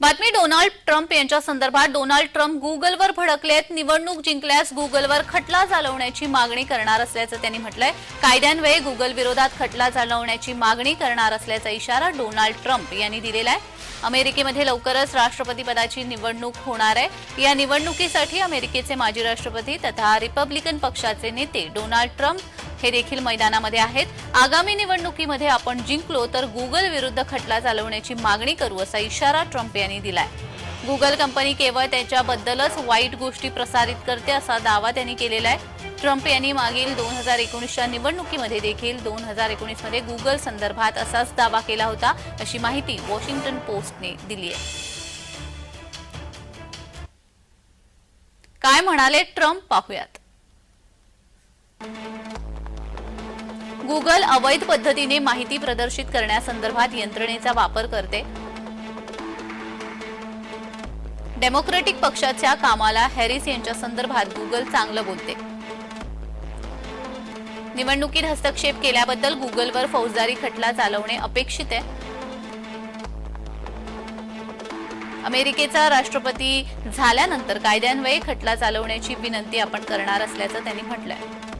बातमी Donald Trump यांच्या संदर्भात डोनाल्ड ट्रम्प गुगलवर भडकलेत निवडणूक जिंकल्यास गुगलवर खटला चालवण्याची मागणी करणार असल्याचं त्यांनी म्हटलंय. कायद्यान्वये गुगल विरोधात खटला चालवण्याची मागणी करणार असल्याचा इशारा डोनाल्ड ट्रम्प यांनी दिलेला आहे. अमेरिकेमध्ये लवकरच राष्ट्रपती पदाची निवडणूक होणार आहे. या निवडणुकीसाठी अमेरिकेचे माजी राष्ट्रपती तथा रिपब्लिकन पक्षाचे नेते डोनाल्ड ट्रम्प हे देखील मैदानामध्ये आहेत. आगामी निवडणुकीमध्ये आपण जिंकलो तर गुगल विरुद्ध खटला चालवण्याची मागणी करू असा इशारा ट्रम्प यांनी दिलाय. गुगल कंपनी केवळ त्याच्याबद्दलच वाईट गोष्टी प्रसारित करते असा दावा त्यांनी केलेला आहे. ट्रम्प यांनी मागील दोन हजार एकोणीसच्या निवडणुकीमध्ये देखील दोन हजार एकोणीसमध्ये गुगल संदर्भात असाच दावा केला होता अशी माहिती वॉशिंग्टन पोस्टने दिली आहे. काय म्हणाले ट्रम्प? पाहूयात. गुगल अवैध पद्धतीने माहिती प्रदर्शित करण्यासंदर्भात यंत्रणेचा वापर करते. डेमोक्रेटिक पक्षाच्या कामाला हॅरिस यांच्या संदर्भात गुगल चांगलं बोलते. निवडणुकीत हस्तक्षेप केल्याबद्दल गुगलवर फौजदारी खटला चालवणे अपेक्षित आहे. अमेरिकेचा राष्ट्रपती झाल्यानंतर कायद्यान्वये खटला चालवण्याची विनंती आपण करणार असल्याचं त्यांनी म्हटलंय.